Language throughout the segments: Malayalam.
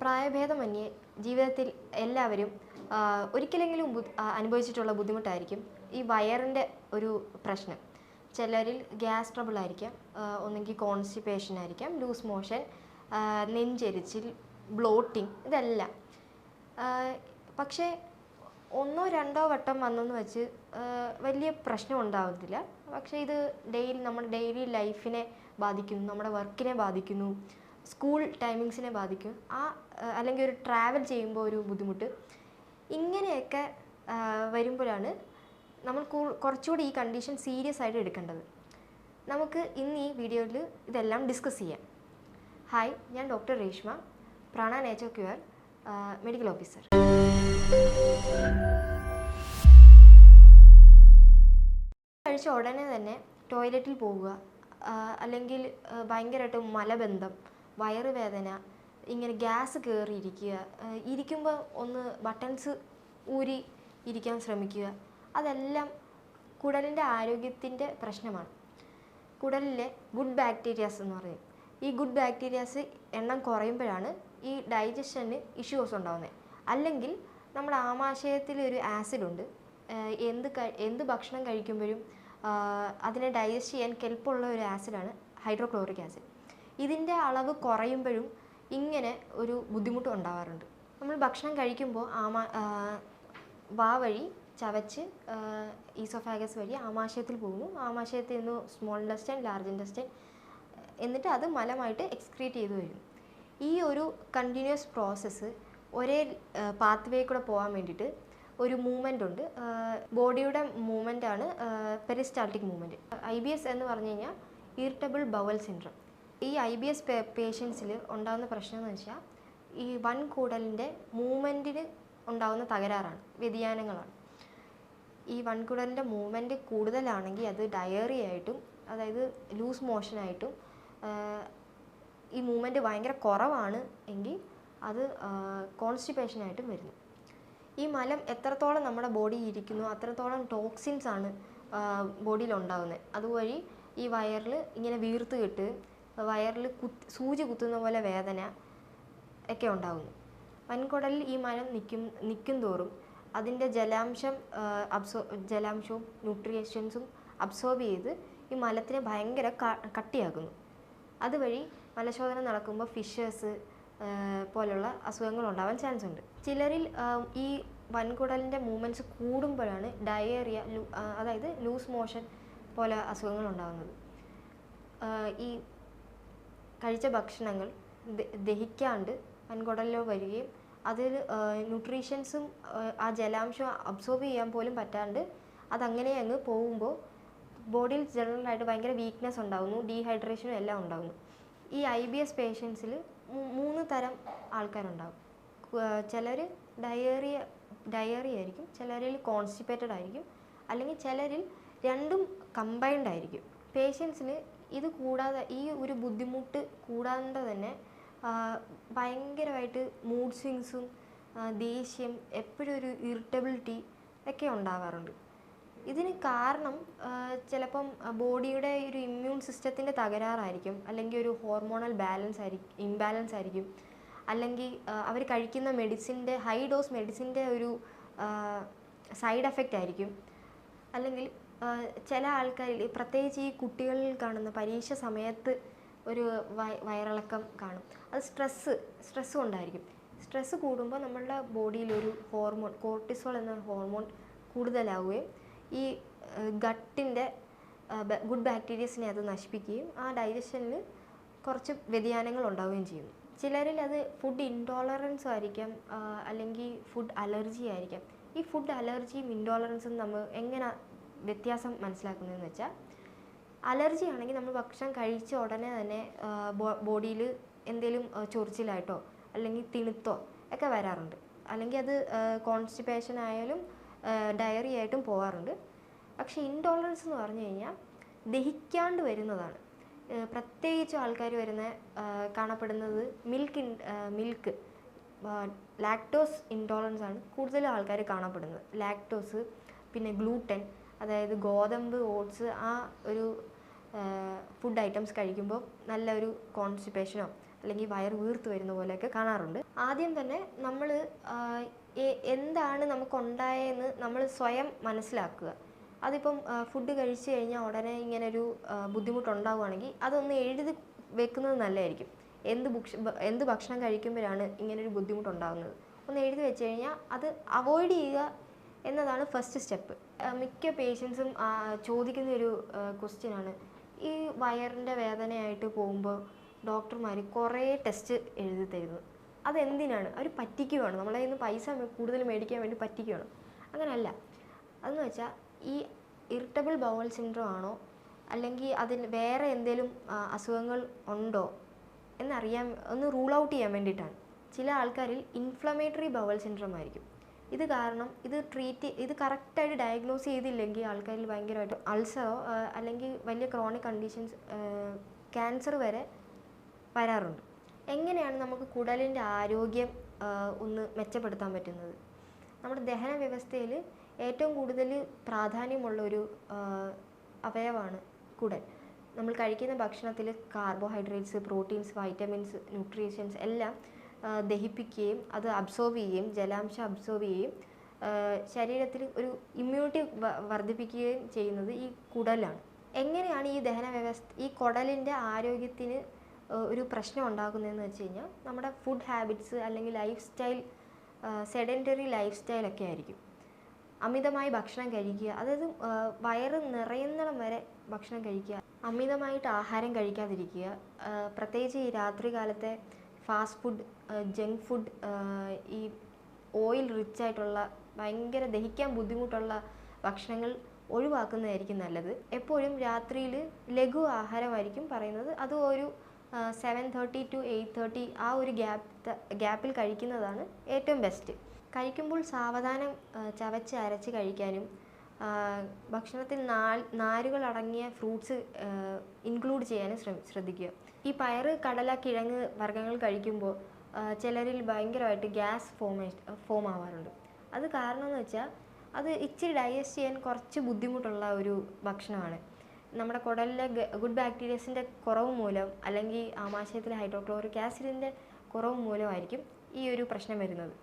പ്രായഭേദമന്യേ ജീവിതത്തിൽ എല്ലാവരും ഒരിക്കലെങ്കിലും അനുഭവിച്ചിട്ടുള്ള ബുദ്ധിമുട്ടായിരിക്കും. ഈ വയറിന്റെ ഒരു പ്രശ്നം. ചിലരിൽ ഗ്യാസ് ട്രബിൾ ആയിരിക്കാം ഒന്നെങ്കിൽ കോൺസ്റ്റിപ്പേഷൻ ആയിരിക്കാം ലൂസ് മോഷൻ നെഞ്ചെരിച്ചിൽ ബ്ലോട്ടിങ് ഇതെല്ലാം. പക്ഷേ ഒന്നോ രണ്ടോ വട്ടം വന്നെന്ന് വെച്ച് വലിയ പ്രശ്നം ഉണ്ടാവത്തില്ല. പക്ഷേ ഇത് ഡെയിലി നമ്മുടെ ഡെയിലി ലൈഫിനെ ബാധിക്കുന്നു നമ്മുടെ വർക്കിനെ ബാധിക്കുന്നു. സ്കൂൾ ടൈമിങ്സിനെ ബാധിക്കും. ആ അല്ലെങ്കിൽ ഒരു ട്രാവൽ ചെയ്യുമ്പോൾ ഒരു ബുദ്ധിമുട്ട്. ഇങ്ങനെയൊക്കെ വരുമ്പോഴാണ് നമ്മൾ കുറച്ചുകൂടി ഈ കണ്ടീഷൻ സീരിയസ് ആയിട്ട് എടുക്കേണ്ടത്. നമുക്ക് ഇന്ന് ഈ വീഡിയോയിൽ ഇതെല്ലാം ഡിസ്കസ് ചെയ്യാം. ഹായ് ഞാൻ ഡോക്ടർ രേഷ്മ. പ്രാണ നേച്ചർ ക്യൂർ മെഡിക്കൽ ഓഫീസർ കഴിച്ച ഉടനെ തന്നെ ടോയ്ലറ്റിൽ പോവുക അല്ലെങ്കിൽ ഭയങ്കരമായിട്ട് മലബന്ധം വയറുവേദന ഇങ്ങനെ ഗ്യാസ് കയറിയിരിക്കുക ഇരിക്കുമ്പോൾ ഒന്ന് ബട്ടൺസ് ഊരി ഇരിക്കാൻ ശ്രമിക്കുക അതെല്ലാം കുടലിന്റെ ആരോഗ്യത്തിന്റെ പ്രശ്നമാണ്. കുടലിലെ ഗുഡ് ബാക്ടീരിയാസ് എന്ന് പറയും. ഈ ഗുഡ് ബാക്ടീരിയാസ് എണ്ണം കുറയുമ്പോഴാണ് ഈ ഡൈജഷന് ഇഷ്യൂസ് ഉണ്ടാകുന്നത് അല്ലെങ്കിൽ നമ്മുടെ ആമാശയത്തിൽ ഒരു ആസിഡ് ഉണ്ട് എന്ത് എന്ത് ഭക്ഷണം കഴിക്കുമ്പോഴും അതിനെ ഡൈജസ്റ്റ് ചെയ്യാൻ കെൽപ്പുള്ള ഒരു ആസിഡാണ് ഹൈഡ്രോക്ലോറിക് ആസിഡ്. ഇതിന്റെ അളവ് കുറയുമ്പോഴും ഇങ്ങനെ ഒരു ബുദ്ധിമുട്ട് ഉണ്ടാവാറുണ്ട്. നമ്മൾ ഭക്ഷണം കഴിക്കുമ്പോൾ ആമാ വാ വഴി ചവച്ച് ഈസോഫാഗസ് വഴി ആമാശയത്തിൽ പോകുന്നു. ആമാശയത്തിൽ നിന്ന് സ്മോൾ ഇൻഡസ്റ്റൈൻ ലാർജ് ഇൻഡസ്റ്റൈൻ എന്നിട്ട് അത് മലമായിട്ട് എക്സ്ക്രീറ്റ് ചെയ്തു വരുന്നു ഈ ഒരു കണ്ടിന്യൂസ് പ്രോസസ്സ് ഒരേ പാത്ത് വേ കൂടെ പോകാൻ വേണ്ടിയിട്ട് ഒരു മൂവ്മെന്റ് ഉണ്ട്. ബോഡിയുടെ മൂവ്മെന്റ് ആണ് peristaltic movement I B S എന്ന് പറഞ്ഞു കഴിഞ്ഞാൽ ഇറിറ്റബിൾ ബവൽ സിൻഡ്രം. ഈ ഐ ബി എസ് പേഷ്യൻസിൽ ഉണ്ടാകുന്ന പ്രശ്നം എന്ന് വെച്ചാൽ ഈ വൻ കൂടലിന്റെ മൂവ്മെന്റിന് ഉണ്ടാകുന്ന തകരാറാണ് വ്യതിയാനങ്ങളാണ്. ഈ വൺ വൻകുടലിന്റെ മൂവ്മെന്റ് കൂടുതലാണെങ്കിൽ അത് ഡയറി ആയിട്ടും അതായത് ലൂസ് മോഷനായിട്ടും ഈ മൂവ്മെന്റ് ഭയങ്കര കുറവാണ് എങ്കിൽ അത് കോൺസ്റ്റിപ്പേഷനായിട്ടും വരുന്നു. ഈ മലം എത്രത്തോളം നമ്മുടെ ബോഡിയിൽ ഇരിക്കുന്നു അത്രത്തോളം ടോക്സിൻസ് ആണ് ബോഡിയിൽ ഉണ്ടാകുന്നത് അതുവഴി ഈ വയറിൽ ഇങ്ങനെ വീർത്ത് കെട്ട് വയറിൽ കുത്ത് സൂചി കുത്തുന്ന പോലെ വേദന ഒക്കെ ഉണ്ടാകുന്നു വൻകുടലിൽ ഈ മരം നിൽക്കും നിൽക്കും തോറും അതിന്റെ ജലാംശം അബ്സോ ജലാംശവും ന്യൂട്രിയൻസും അബ്സോർബ് ചെയ്ത് ഈ മലത്തിനെ ഭയങ്കര കട്ടിയാക്കുന്നു. അതുവഴി മലശോധന നടക്കുമ്പോൾ ഫിഷേഴ്സ് പോലുള്ള അസുഖങ്ങൾ ഉണ്ടാവാൻ ചാൻസ് ഉണ്ട് ചിലരിൽ ഈ വൻകുടലിന്റെ മൂവ്മെന്റ്സ് കൂടുമ്പോഴാണ് ഡയേറിയ അതായത് ലൂസ് മോഷൻ പോലെ അസുഖങ്ങൾ ഉണ്ടാകുന്നത് ഈ കഴിച്ച ഭക്ഷണങ്ങൾ ദഹിക്കാണ്ട് വൻകുടലിലോ വരികയും അതിൽ ന്യൂട്രീഷൻസും ആ ജലാംശം അബ്സോർബ് ചെയ്യാൻ പോലും പറ്റാണ്ട് അതങ്ങനെ അങ്ങ് പോകുമ്പോൾ ബോഡിയിൽ ജനറലായിട്ട് ഭയങ്കര വീക്ക്നെസ് ഉണ്ടാകുന്നു ഡീഹൈഡ്രേഷനും എല്ലാം ഉണ്ടാകുന്നു ഈ ഐ ബി എസ് പേഷ്യൻസിൽ മൂന്ന് തരം ആൾക്കാരുണ്ടാകും ചിലർ ഡയറിയ ഡയറി ആയിരിക്കും ചിലരിൽ കോൺസ്റ്റിപ്പേറ്റഡ് ആയിരിക്കും അല്ലെങ്കിൽ ചിലരിൽ രണ്ടും കമ്പൈൻഡ് ആയിരിക്കും. പേഷ്യൻസിന് ഇത് കൂടാതെ ഈ ഒരു ബുദ്ധിമുട്ട് കൂടാതെ തന്നെ ഭയങ്കരമായിട്ട് മൂഡ് സ്വിങ്സും ദേഷ്യം എപ്പോഴും ഒരു ഇറിറ്റബിലിറ്റി ഒക്കെ ഉണ്ടാകാറുണ്ട് ഇതിന് കാരണം ചിലപ്പം ബോഡിയുടെ ഒരു ഇമ്മ്യൂൺ സിസ്റ്റത്തിന്റെ തകരാറായിരിക്കും അല്ലെങ്കിൽ ഒരു ഹോർമോണൽ ബാലൻസ് ആയിരിക്കും ഇംബാലൻസ് ആയിരിക്കും അല്ലെങ്കിൽ അവർ കഴിക്കുന്ന മെഡിസിന്റെ ഹൈ ഡോസ് മെഡിസിന്റെ ഒരു സൈഡ് എഫക്റ്റ് ആയിരിക്കും. അല്ലെങ്കിൽ ചില ആൾക്കാരിൽ പ്രത്യേകിച്ച് ഈ കുട്ടികളിൽ കാണുന്ന പരീക്ഷ സമയത്ത് ഒരു വയ- വയറിളക്കം കാണും. അത് സ്ട്രെസ്സ് സ്ട്രെസ് കൊണ്ടായിരിക്കും. സ്ട്രെസ്സ് കൂടുമ്പോൾ നമ്മളുടെ ബോഡിയിൽ ഒരു ഹോർമോൺ കോർട്ടിസോൾ എന്ന ഹോർമോൺ കൂടുതലാവുകയും ഈ ഗട്ടിന്റെ ഗുഡ് ബാക്ടീരിയസിനെ അത് നശിപ്പിക്കുകയും ആ ഡൈജഷനിൽ കുറച്ച് വ്യതിയാനങ്ങൾ ഉണ്ടാവുകയും ചെയ്യും. ചിലരിൽ അത് ഫുഡ് ഇൻടോളറൻസ് ആയിരിക്കാം അല്ലെങ്കിൽ ഫുഡ് അലർജി ആയിരിക്കാം. ഈ ഫുഡ് അലർജിയും ഇൻടോളറൻസും നമ്മൾ എങ്ങനെ വ്യത്യാസം മനസ്സിലാക്കുന്നതെന്ന് വെച്ചാൽ അലർജി ആണെങ്കിൽ നമ്മൾ ഭക്ഷണം കഴിച്ച ഉടനെ തന്നെ ബോഡിയിൽ എന്തെങ്കിലും ചൊറിച്ചിലായിട്ടോ അല്ലെങ്കിൽ തിണുത്തോ ഒക്കെ വരാറുണ്ട്. അല്ലെങ്കിൽ അത് കോൺസ്റ്റിപ്പേഷൻ ആയാലും ഡയറി ആയിട്ടും പോകാറുണ്ട് പക്ഷേ ഇൻടോളറൻസ് എന്ന് പറഞ്ഞു കഴിഞ്ഞാൽ ദഹിക്കാണ്ട് വരുന്നതാണ്. പ്രത്യേകിച്ച് ആൾക്കാർ വരുന്ന കാണപ്പെടുന്നത് മിൽക്ക് മിൽക്ക് ലാക്ടോസ് ഇൻടോളറൻസ് ആണ് കൂടുതലും ആൾക്കാർ കാണപ്പെടുന്നത്. ലാക്ടോസ് പിന്നെ ഗ്ലൂട്ടൻ അതായത് ഗോതമ്പ് ഓട്സ് ആ ഒരു ഫുഡ് ഐറ്റംസ് കഴിക്കുമ്പോൾ നല്ലൊരു കോൺസ്റ്റിപ്പേഷനോ അല്ലെങ്കിൽ വയറ് വീർത്ത് വരുന്ന പോലെയൊക്കെ കാണാറുണ്ട്. ആദ്യം തന്നെ നമ്മൾ എന്താണ് നമുക്കുണ്ടായതെന്ന് നമ്മൾ സ്വയം മനസ്സിലാക്കുക. അതിപ്പം ഫുഡ് കഴിച്ചു കഴിഞ്ഞാൽ ഉടനെ ഇങ്ങനൊരു ബുദ്ധിമുട്ടുണ്ടാവുകയാണെങ്കിൽ അതൊന്ന് എഴുതി വെക്കുന്നത് നല്ലതായിരിക്കും. എന്ത് ഭക്ഷ എന്ത് ഭക്ഷണം കഴിക്കുമ്പോഴാണ് ഇങ്ങനൊരു ബുദ്ധിമുട്ടുണ്ടാകുന്നത് ഒന്ന് എഴുതി വെച്ച് കഴിഞ്ഞാൽ അത് അവോയ്ഡ് ചെയ്യുക എന്നതാണ് ഫസ്റ്റ് സ്റ്റെപ്പ് മിക്ക പേഷ്യൻസും ചോദിക്കുന്ന ഒരു ക്വസ്റ്റ്യനാണ് ഈ വയറിന്റെ വേദനയായിട്ട് പോകുമ്പോൾ ഡോക്ടർമാർ കുറേ ടെസ്റ്റ് എഴുതി തരുന്നു. അതെന്തിനാണ്? അവർ പറ്റിക്കുകയാണ് നമ്മളെ ഇന്ന് പൈസ കൂടുതൽ മേടിക്കാൻ വേണ്ടി പറ്റിക്കുകയാണ് അങ്ങനെയല്ല അതെന്ന് വെച്ചാൽ ഈ ഇറിറ്റബിൾ ബൗൾ സിൻഡ്രോ ആണോ? അല്ലെങ്കിൽ അതിന് വേറെ എന്തെങ്കിലും അസുഖങ്ങൾ ഉണ്ടോ? എന്നറിയാൻ ഒന്ന് റൂൾ ഔട്ട് ചെയ്യാൻ വേണ്ടിയിട്ടാണ്. ചില ആൾക്കാരിൽ ഇൻഫ്ലമേറ്ററി ബവൽ സിൻഡ്രോം ആയിരിക്കും. ഇത് കാരണം ഇത് ട്രീറ്റ് ഇത് കറക്റ്റായിട്ട് ഡയഗ്നോസ് ചെയ്തില്ലെങ്കിൽ ആൾക്കാരിൽ ഭയങ്കരമായിട്ട് അൾസറോ അല്ലെങ്കിൽ വലിയ ക്രോണിക് കണ്ടീഷൻസ് ക്യാൻസർ വരെ വരാറുണ്ട്. എങ്ങനെയാണ് നമുക്ക് കുടലിന്റെ ആരോഗ്യം ഒന്ന് മെച്ചപ്പെടുത്താൻ പറ്റുന്നത്? നമ്മുടെ ദഹന വ്യവസ്ഥയിൽ ഏറ്റവും കൂടുതൽ പ്രാധാന്യമുള്ള ഒരു അവയവമാണ് കുടൽ. നമ്മൾ കഴിക്കുന്ന ഭക്ഷണത്തിൽ കാർബോഹൈഡ്രേറ്റ്സ് പ്രോട്ടീൻസ് വൈറ്റമിൻസ് ന്യൂട്രീഷൻസ് എല്ലാം ദഹിപ്പിക്കുകയും അത് അബ്സോർവ് ചെയ്യുകയും ജലാംശം അബ്സോർവ് ചെയ്യുകയും ശരീരത്തിൽ ഒരു ഇമ്മ്യൂണിറ്റി വർദ്ധിപ്പിക്കുകയും ചെയ്യുന്നത് ഈ കുടലാണ്. എങ്ങനെയാണ് ഈ ദഹന വ്യവസ്ഥ ഈ കുടലിന്റെ ആരോഗ്യത്തിന് ഒരു പ്രശ്നം ഉണ്ടാക്കുന്നതെന്ന് വെച്ച് കഴിഞ്ഞാൽ നമ്മുടെ ഫുഡ് ഹാബിറ്റ്സ് അല്ലെങ്കിൽ ലൈഫ് സ്റ്റൈൽ സെഡന്ററി ലൈഫ് സ്റ്റൈലൊക്കെ ആയിരിക്കും. അമിതമായി ഭക്ഷണം കഴിക്കുക അതായത് വയറ് നിറയുന്നിടം വരെ ഭക്ഷണം കഴിക്കുക അമിതമായിട്ട് ആഹാരം കഴിക്കാതിരിക്കുക പ്രത്യേകിച്ച് ഈ രാത്രി കാലത്തെ ഫാസ്റ്റ് ഫുഡ് ജങ്ക് ഫുഡ് ഈ ഓയിൽ റിച്ച് ആയിട്ടുള്ള ഭയങ്കര ദഹിക്കാൻ ബുദ്ധിമുട്ടുള്ള ഭക്ഷണങ്ങൾ ഒഴിവാക്കുന്നതായിരിക്കും നല്ലത്. എപ്പോഴും രാത്രിയിൽ ലഘു ആഹാരമായിരിക്കും പറയുന്നത്. അത് ഒരു seven thirty to eight thirty ആ ഒരു ഗ്യാപ്പ് ഗ്യാപ്പിൽ കഴിക്കുന്നതാണ് ഏറ്റവും ബെസ്റ്റ് കഴിക്കുമ്പോൾ സാവധാനം ചവച്ച് അരച്ച് കഴിക്കാനും ഭക്ഷണത്തിൽ നാരുകൾ അടങ്ങിയ ഫ്രൂട്ട്സ് ഇൻക്ലൂഡ് ചെയ്യാനും ശ്രദ്ധിക്കുക. ഈ പയറ് കടല കിഴങ്ങ് വർഗങ്ങൾ കഴിക്കുമ്പോൾ ചിലരിൽ ഭയങ്കരമായിട്ട് ഗ്യാസ് ഫോമേ ഫോം ആവാറുണ്ട് അത് കാരണം എന്ന് വെച്ചാൽ അത് ഇച്ചിരി ഡൈജസ്റ്റ് ചെയ്യാൻ കുറച്ച് ബുദ്ധിമുട്ടുള്ള ഒരു ഭക്ഷണമാണ്. നമ്മുടെ കുടലിലെ ഗുഡ് ബാക്ടീരിയസിന്റെ കുറവ് മൂലം അല്ലെങ്കിൽ ആമാശയത്തിലെ ഹൈഡ്രോക്ലോറിക് ആസിഡിന്റെ കുറവ് മൂലമായിരിക്കും ഈ ഒരു പ്രശ്നം വരുന്നത്.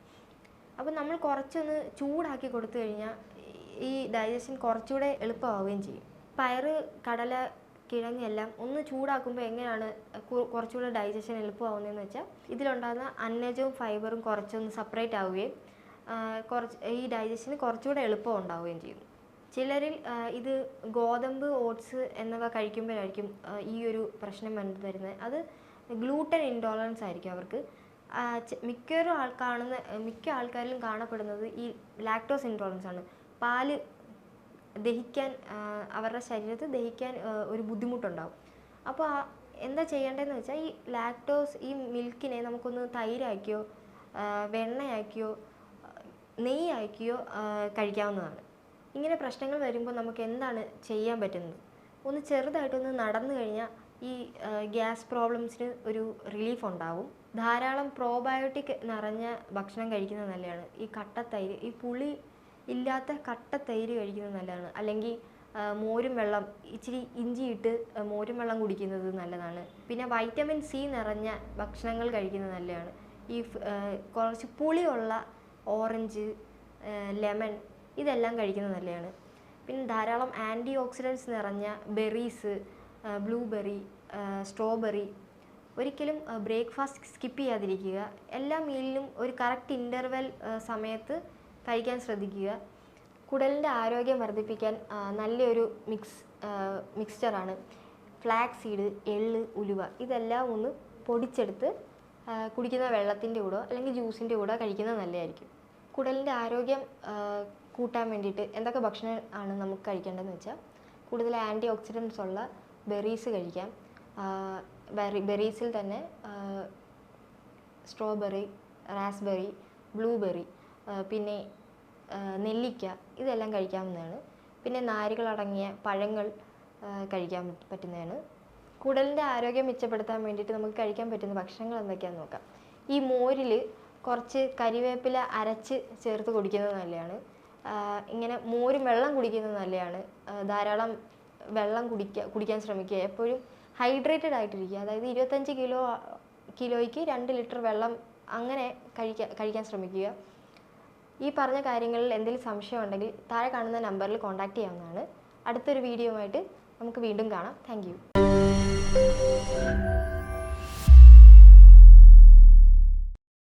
അപ്പോൾ നമ്മൾ കുറച്ചൊന്ന് ചൂടാക്കി കൊടുത്തു കഴിഞ്ഞാൽ ഈ ഡൈജഷൻ കുറച്ചുകൂടെ എളുപ്പമാവുകയും ചെയ്യും. പയറ് കടല കിഴങ്ങ് എല്ലാം ഒന്ന് ചൂടാക്കുമ്പോൾ എങ്ങനെയാണ് കുറച്ചുകൂടെ ഡൈജഷൻ എളുപ്പമാവുന്നതെന്ന് വെച്ചാൽ ഇതിലുണ്ടാകുന്ന അന്നജവും ഫൈബറും കുറച്ചൊന്ന് സെപ്പറേറ്റ് ആവുകയും കുറച്ച് ഈ ഡൈജഷന് കുറച്ചുകൂടെ എളുപ്പം ഉണ്ടാവുകയും ചെയ്യും. ചിലരിൽ ഇത് ഗോതമ്പ് ഓട്സ് എന്നിവ കഴിക്കുമ്പോഴായിരിക്കും ഈ ഒരു പ്രശ്നം വരുന്നത്. അത് ഗ്ലൂട്ടൻ ഇൻടോളറൻസ് ആയിരിക്കും അവർക്ക്. മിക്കവരും ആൾ കാണുന്ന മിക്ക ആൾക്കാരിലും കാണപ്പെടുന്നത് ഈ ലാക്ടോസ് ഇൻടോളറൻസ് ആണ്. പാൽ ദഹിക്കാൻ അവരുടെ ശരീരത്തിൽ ദഹിക്കാൻ ഒരു ബുദ്ധിമുട്ടുണ്ടാവും. അപ്പോൾ എന്താ ചെയ്യേണ്ടതെന്ന് വെച്ചാൽ ഈ ലാക്ടോസ് ഈ മിൽക്കിനെ നമുക്കൊന്ന് തൈരാക്കിയോ വെണ്ണയാക്കിയോ നെയ്യാക്കിയോ കഴിക്കാവുന്നതാണ്. ഇങ്ങനെ പ്രശ്നങ്ങൾ വരുമ്പോൾ നമുക്ക് എന്താണ് ചെയ്യാൻ പറ്റുന്നത്? ഒന്ന് ചെറുതായിട്ടൊന്ന് നടന്നു കഴിഞ്ഞാൽ ഈ ഗ്യാസ് പ്രോബ്ലംസിന് ഒരു റിലീഫ് ഉണ്ടാവും. ധാരാളം പ്രോബയോട്ടിക് നിറഞ്ഞ ഭക്ഷണം കഴിക്കുന്നത് നല്ലതാണ്. ഈ കട്ടത്തൈര് ഈ പുളി ഇല്ലാത്ത കട്ട തൈര് കഴിക്കുന്നത് നല്ലതാണ്. അല്ലെങ്കിൽ മോരും വെള്ളം ഇച്ചിരി ഇഞ്ചിയിട്ട് മോരും വെള്ളം കുടിക്കുന്നത് നല്ലതാണ്. പിന്നെ വൈറ്റമിൻ സി നിറഞ്ഞ ഭക്ഷണങ്ങൾ കഴിക്കുന്നത് നല്ലതാണ്. ഈ കുറച്ച് പുളിയുള്ള ഓറഞ്ച് ലെമൺ ഇതെല്ലാം കഴിക്കുന്നത് നല്ലതാണ്. പിന്നെ ധാരാളം ആന്റി ഓക്സിഡൻസ് നിറഞ്ഞ ബെറീസ് ബ്ലൂബെറി സ്ട്രോബെറി ഒരിക്കലും ബ്രേക്ക്ഫാസ്റ്റ് സ്കിപ്പ് ചെയ്യാതിരിക്കുക. എല്ലാ മീലിനും ഒരു കറക്റ്റ് ഇന്റർവെൽ സമയത്ത് കഴിക്കാൻ ശ്രദ്ധിക്കുക. കുടലിന്റെ ആരോഗ്യം വർദ്ധിപ്പിക്കാൻ നല്ലൊരു മിക്സ് മിക്സ്ചറാണ് ഫ്ലാക്സ് സീഡ് എള്ള് ഉലുവ ഇതെല്ലാം ഒന്ന് പൊടിച്ചെടുത്ത് കുടിക്കുന്ന വെള്ളത്തിന്റെ കൂടെ അല്ലെങ്കിൽ ജ്യൂസിന്റെ കൂടെ കഴിക്കുന്നത് നല്ലതായിരിക്കും. കുടലിന്റെ ആരോഗ്യം കൂട്ടാൻ വേണ്ടിയിട്ട് എന്തൊക്കെ ഭക്ഷണം ആണ് നമുക്ക് കഴിക്കേണ്ടതെന്ന് വെച്ചാൽ കൂടുതൽ ആന്റി ഓക്സിഡൻസ് ഉള്ള ബെറീസ് കഴിക്കാം. ബെറി ബെറീസിൽ തന്നെ സ്ട്രോബെറി റാസ്ബെറി ബ്ലൂബെറി പിന്നെ നെല്ലിക്ക ഇതെല്ലാം കഴിക്കാവുന്നതാണ്. പിന്നെ നാരുകളടങ്ങിയ പഴങ്ങൾ കഴിക്കാൻ പറ്റ- പറ്റുന്നതാണ്. കുടലിന്റെ ആരോഗ്യം മെച്ചപ്പെടുത്താൻ വേണ്ടിയിട്ട് നമുക്ക് കഴിക്കാൻ പറ്റുന്ന ഭക്ഷണങ്ങൾ എന്തൊക്കെയാണെന്ന് നോക്കാം. ഈ മോരിൽ കുറച്ച് കരിവേപ്പില അരച്ച് ചേർത്ത് കുടിക്കുന്നത് നല്ലതാണ്. ഇങ്ങനെ മോരും വെള്ളം കുടിക്കുന്നത് നല്ലതാണ്. ധാരാളം വെള്ളം കുടിക്കുക കുടിക്കാൻ ശ്രമിക്കുക. എപ്പോഴും ഹൈഡ്രേറ്റഡ് ആയിട്ടിരിക്കുക. അതായത് ഇരുപത്തഞ്ച് കിലോ കിലോയ്ക്ക് രണ്ട് ലിറ്റർ വെള്ളം അങ്ങനെ കഴിക്കാൻ കഴിക്കാൻ ശ്രമിക്കുക. ഈ പറഞ്ഞ കാര്യങ്ങളിൽ എന്തെങ്കിലും സംശയം ഉണ്ടെങ്കിൽ താഴെ കാണുന്ന നമ്പറിൽ കോൺടാക്റ്റ് ചെയ്യാവുന്നതാണ്. അടുത്തൊരു വീഡിയോ ആയിട്ട് നമുക്ക് വീണ്ടും കാണാം. താങ്ക്